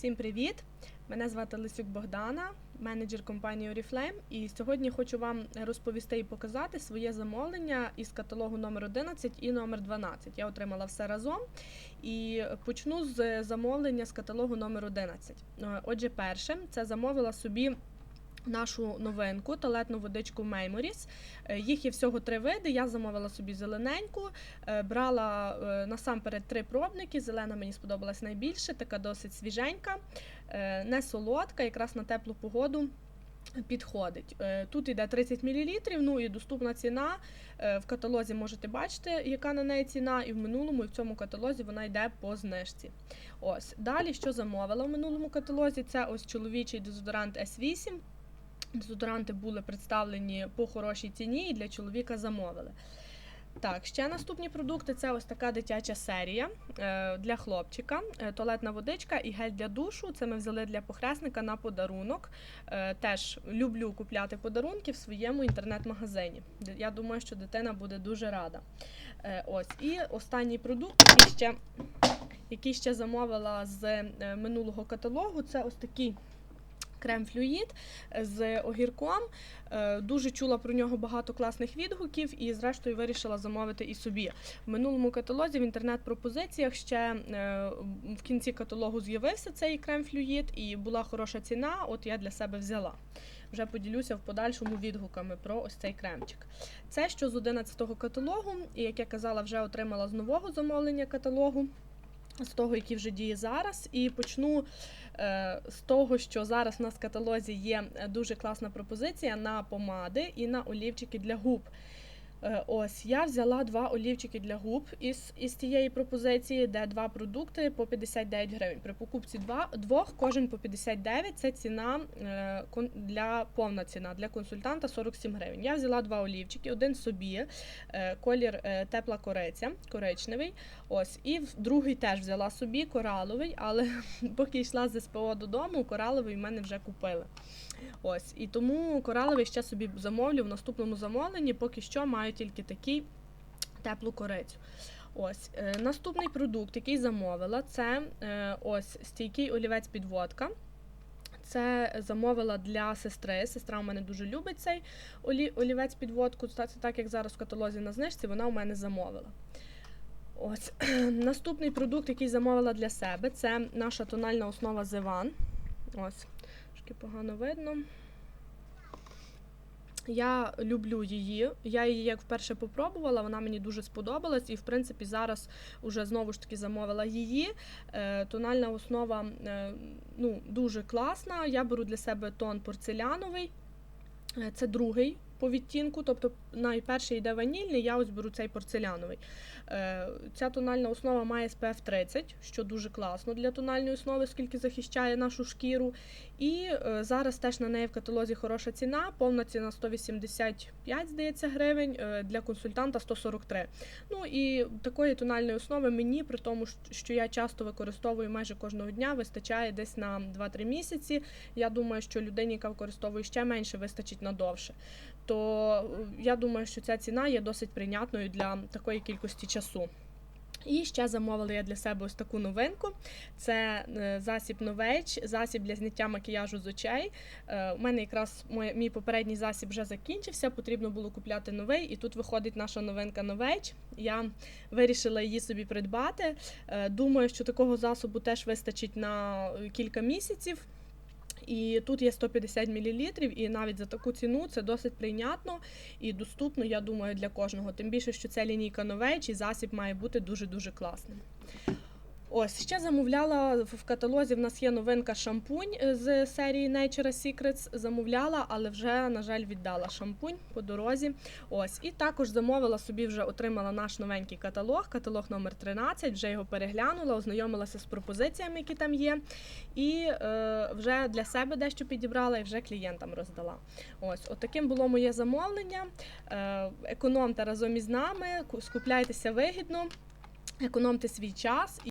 Всім привіт! Мене звати Лисюк Богдана, менеджер компанії Oriflame. І сьогодні хочу вам розповісти і показати своє замовлення із каталогу номер 11 і номер 12. Я отримала все разом і почну з замовлення з каталогу номер 11. Е, Отже, перше, це замовила собі. Нашу новинку туалетну водичку. Е, Їх є всього три види. Я замовила собі зелененьку, е, брала е, насамперед три пробники. Зелена мені сподобалась найбільше, така досить свіженька, е, не солодка, якраз на теплу погоду. Підходить. Тут йде 30 мл, ну і доступна ціна. В каталозі можете бачити, яка на неї ціна, і в минулому, і в цьому каталозі вона йде по знижці. Ось. Далі, що замовила в минулому каталозі, це ось чоловічий дезодорант S8. Дезодоранти були представлені по хорошій ціні і для чоловіка замовили. Так, ще наступні продукти це ось така дитяча серія е, для хлопчика, е, туалетна водичка і гель для душу. Це ми взяли для похресника на подарунок. Е, теж люблю купляти подарунки в своєму інтернет-магазині. Я думаю, що дитина буде дуже рада. Ось. І останній продукт, який ще, який ще замовила з минулого каталогу, це ось такий крем-флюїд з огірком. Е, Дуже чула про нього багато класних відгуків і, зрештою, вирішила замовити і собі. В минулому каталозі в інтернет-пропозиціях ще е, в кінці каталогу з'явився цей крем-флюїд і була хороша ціна. От я для себе взяла. Вже поділюся в подальшому відгуками про ось цей кремчик. Це що з 11-го каталогу, і як я казала, вже отримала з нового замовлення каталогу, з того, який вже діє зараз. І почну е, з того, що зараз у нас в каталозі є е, дуже класна пропозиція на помади і на олівчики для губ. Е, Ось я взяла два олівчики для губ із, із цієї пропозиції, де два продукти по 59 гривень. При покупці два, двох кожен по 59 це ціна е, для повна ціна для консультанта 47 гривень. Я взяла два олівчики, один собі, е, колір тепла кориця, коричневий. Ось, і другий теж взяла собі кораловий, але поки йшла з СПО додому, кораловий в мене вже купили. Ось, і тому кораловий ще собі замовлю в наступному замовленні, поки що маю тільки такий теплу корицю. Ось е, наступний продукт, який замовила, це е, ось стійкий олівець підводка. Це замовила для сестри. Сестра у мене дуже любить цей олі, олівець підводку. Це так як зараз в каталозі на знижці, вона у мене замовила. Ось наступний продукт, який замовила для себе, це наша тональна основа Зеван. Ось, трошки погано видно. Я люблю її. Я її як вперше попробувала, вона мені дуже сподобалась, і в принципі зараз уже знову ж таки замовила її. Е, Тональна основа е, ну, дуже класна. Я беру для себе тон порцеляновий. Е, Це другий по відтінку, тобто найперший йде ванільний, я ось беру цей порцеляновий. Е, Ця тональна основа має SPF 30, що дуже класно для тональної основи, оскільки захищає нашу шкіру. І е, зараз теж на неї в каталозі хороша ціна, повна ціна 185, здається, гривень, е, для консультанта 143. Ну і такої тональної основи мені, при тому, що я часто використовую майже кожного дня, вистачає десь на 2-3 місяці. Я думаю, що людині, яка використовує ще менше, вистачить надовше. То е, я думаю, що ця ціна є досить прийнятною для такої кількості часу. І ще замовила я для себе ось таку новинку. Це е, засіб Novage, засіб для зняття макіяжу з очей. Е, У мене якраз мій попередній засіб вже закінчився, потрібно було купляти новий, і тут виходить наша новинка Novage. Я вирішила її собі придбати. Е, Думаю, що такого засобу теж вистачить на е, кілька місяців. І тут є 150 мл, і навіть за таку ціну це досить прийнятно і доступно, я думаю, для кожного. Тим більше, що це лінійка новеч, і засіб має бути дуже-дуже класним. Ось ще замовляла в каталозі. В нас є новинка шампунь з серії Natura Secrets. Замовляла, але вже, на жаль, віддала шампунь по дорозі. Ось, і також замовила собі, вже отримала наш новенький каталог, каталог номер 13, Вже його переглянула, ознайомилася з пропозиціями, які там є. І е, вже для себе дещо підібрала і вже клієнтам роздала. Ось, отаким було моє замовлення. Е, економте разом із нами, скупляйтеся вигідно, економте свій час.